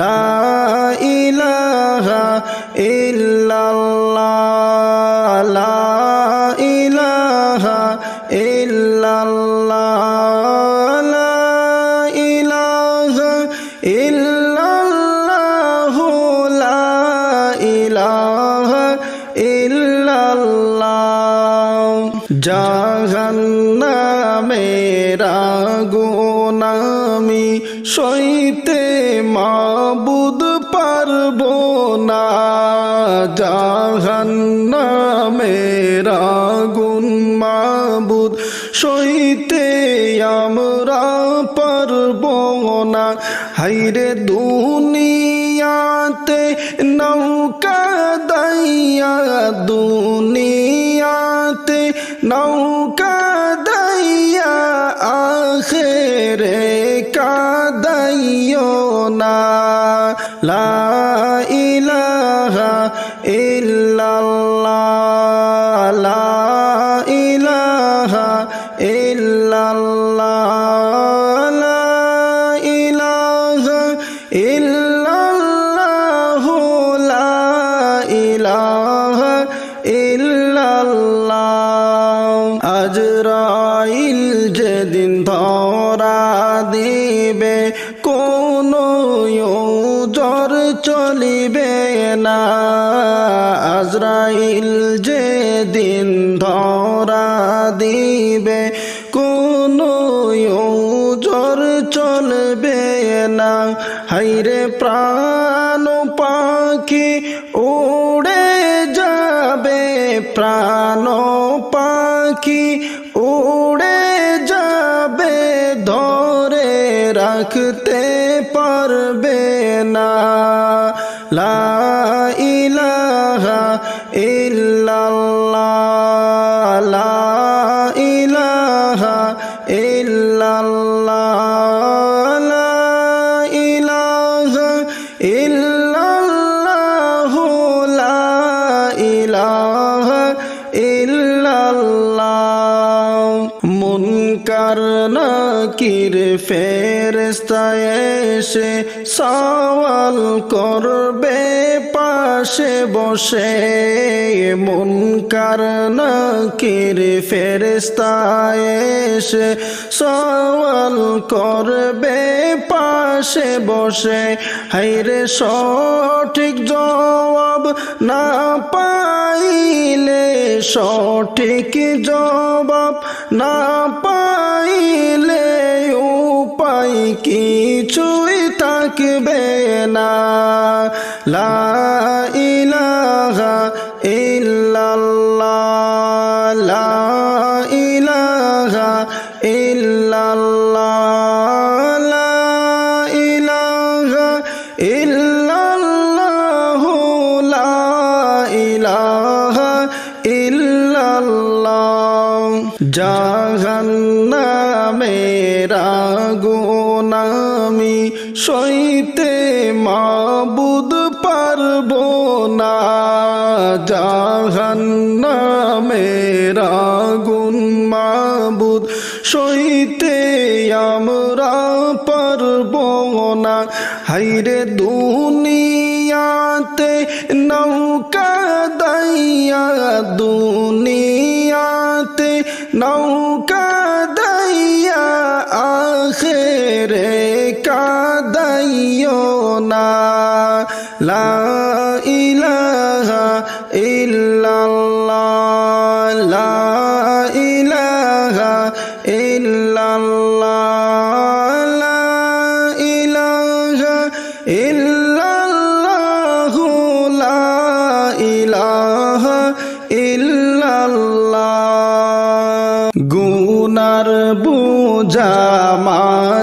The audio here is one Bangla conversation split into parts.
লা ইলাহা ইল্লাল্লাহ লা ইলাহা ইল্লাল্লাহ লা ইলাহা ইল্লাল্লাহ লা ইলাহা ইল্লাল্লাহ। জাহান্নামের আগুনামি সইতে মাবুদ পারব না। জাহান্নামের আগুন মাবুদ সইতে আমরা পারব না। হাইরে দুনিয়াতে নৌকা দাইয়া, দুনিয়াতে নৌকা লা ইলাহা ইল্লাল্লাহ, লা ইলাহা ইল্লাল্লাহ, লা ইলাহা ইল্লাল্লাহ, লা ইলাহা ইল্লাল্লাহ। আজরাইল যেদিন ধরা আজরাইল যে দিন ধরা দিবে, কোন জ্বর চলবে না। হাইরে প্রাণ পাখি উড়ে যাবে, প্রাণ পাখি উড়ে যাবে, ধরে রাখতে মুনকার নাকির ফেরেস্তায় এসে সওয়াল করবে, পাশে বসে মুনকার নাকির ফেরেস্তায় এসে সওয়াল করবে, পাশে বসে। হাইরে সঠিক জবাব না পাইলে সঠিক জবাব না পাইলে উপায় কিছুই থাকবে না। লা ইলাহা ইল্লাল্লাহ লা জাহান্নামের আগুন মাবুদ, সইতে আমরা পারব না। হাইরে দুনিয়াতে নৌকা দাইয়া, দুনিয়াতে নৌকা দাইয়া, আখেরে কাদাইও না। লা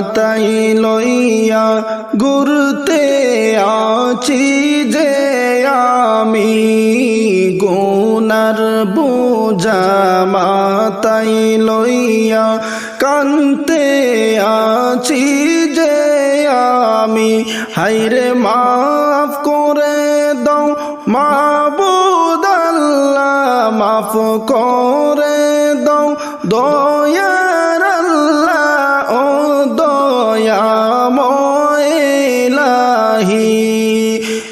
মাতাই লইয়া গুরুতে আছি যে আমি গুনার বুঝা মাতাই লইয়া কান্তে আছি যে আমি। হাইরে মাফ করে দাও মাবুদ আল্লাহ, মাফ করে দাও দয়ার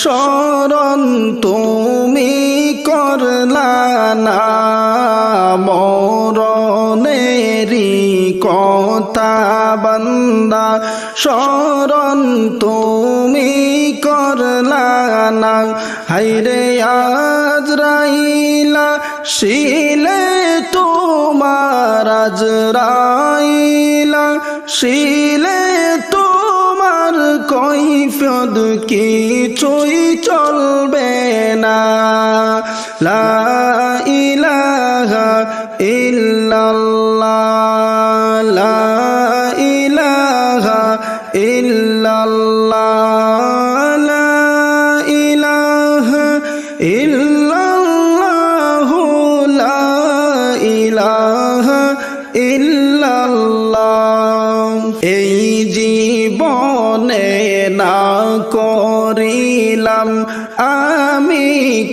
শরণ তুমি করলা না মরণেরি কথা বান্দা। শরণ তুমি করলা না হাইরে আজরাইলা, শিলে তোমার আজরাইলা, শিলে তোমার কৈফদ কিছুই চলবে না? লা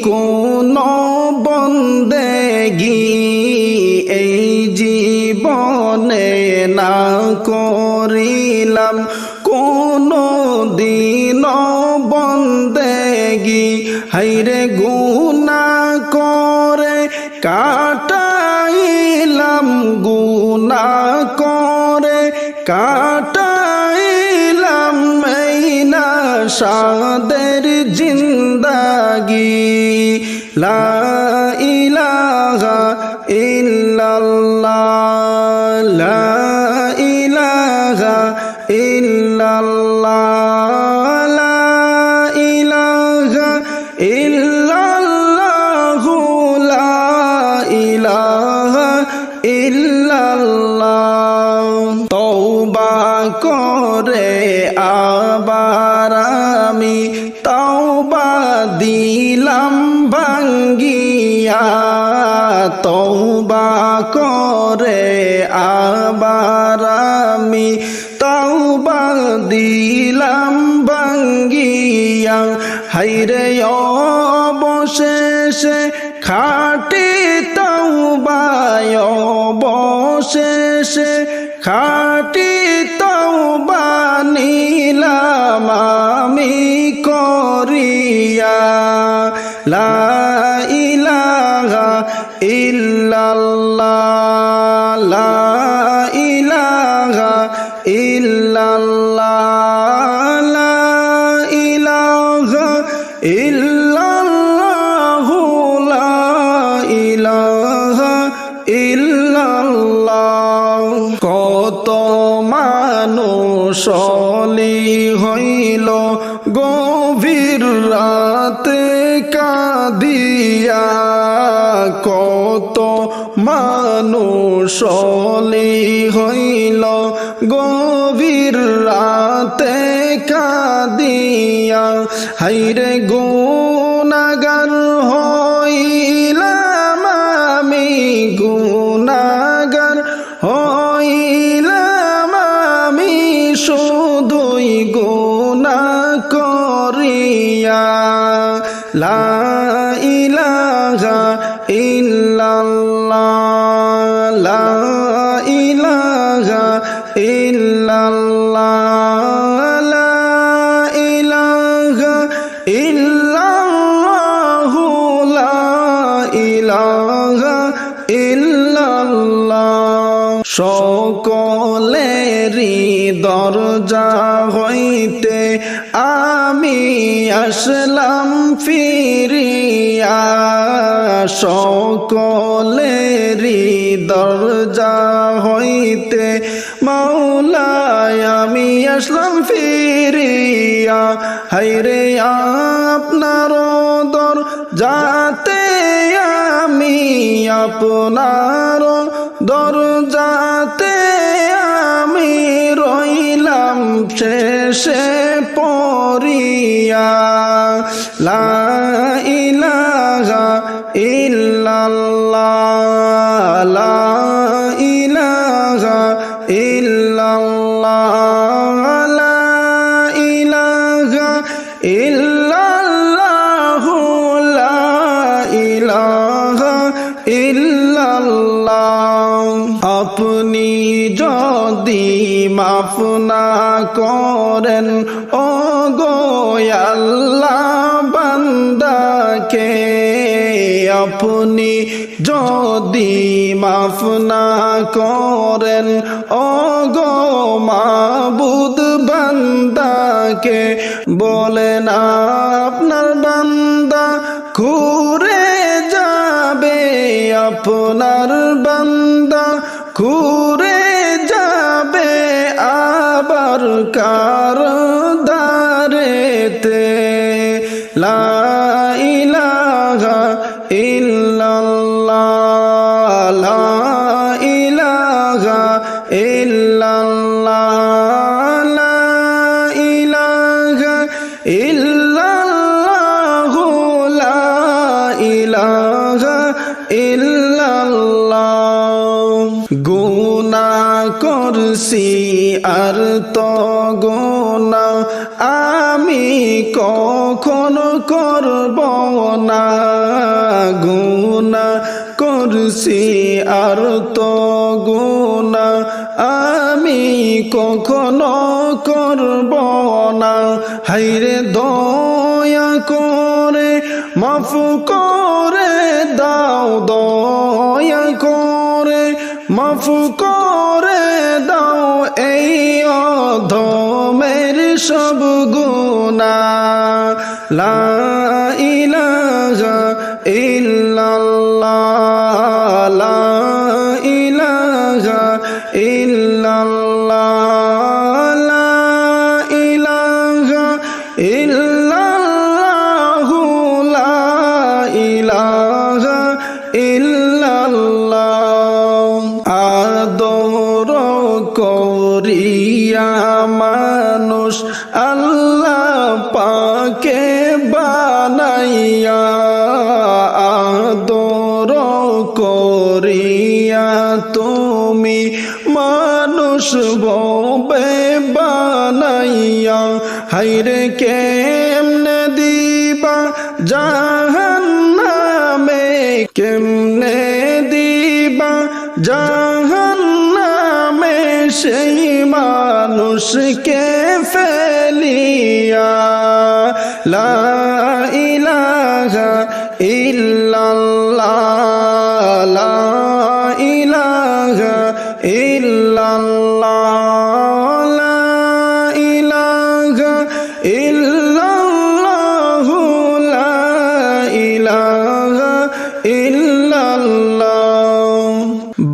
কোন বন্দেগি এই জীবনে না করিলাম কোন দিন বন্দেগি। হাইরে গুনা করে কাটাইলাম গুনা করে কাটাইলাম, এই না সাদের জিন্দাগি লা তওবা করে আবার আমি তওবা দিলাম ভাঙ্গিয়া। হাইরে অবশেষে খাটি তওবায় অবশেষে খাটি তওবা নিলাম আমি করিয়া। লা ইল্লাল্লাহ, লা ইলাহা ইল্লাল্লাহ, লা ইলাহা ইল্লাল্লাহ, লা ইলাহা ইল্লাল্লাহ। কত মানুষ হইল গভীর রাতে কাঁদিয়া। কত মানুষ হইল গভীর রাতে কাদিয়া হাইরে গুনাগার সকলেরই দরজা হইতে আমি আসলাম ফিরিয়া। সকলেরই দরজা হইতে মাওলায় আমি আসলাম ফিরিয়া। হাইরে আপনার দর যাতে আমি আপনার দর যাতে আমি রইলাম শেষে পরিয়া লা ইলাহা ইল্লাল্লাহ লা আপনি যদি মাফ না করেন ও গোয়াল্লাহ বান্দাকে, আপনি যদি মাফ না করেন ও গো মাবুদ বান্দাকে, বলেন আপনার বান্দা ঘুরে যাবে আপনার বান্দা লা ইলাহা ইল্লাল্লাহ, লা ইলাহা ইল্লাল্লাহ, লা লা ইলাহা ইল্লাল্লাহ। গুনা করছি আর তো গুনা আমি কখনো করব না গুনা করছি আর তো গুনা আমি কখনো করব না হাইরে দয়া করে, মাফ করে দাও, দয়া করে, মাফ করে লা পাকে বানাইয়া আদর করিয়া তুমি মানুষ বানাইয়া হাইরে কেমনে মানুষকে ফেলিয়া লা ইলাহা ইল্লাল্লাহ লা ইলাহা ইল্লাল্লাহ লা ইলাহা ইল্লাল্লাহ লা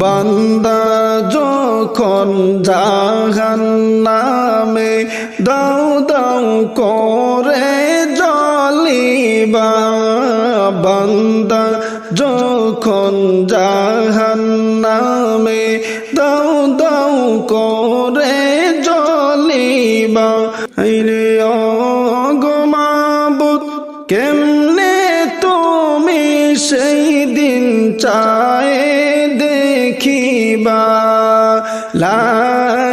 বান্দা যখন জাহান নামে দাও দাও করে জলিবা বান্দা যখন জাহান নামে দাও দাও করে জলিবা আইরে অগমাবুত কেমনে তুমি সেই দিন চায় দেখিবা? লা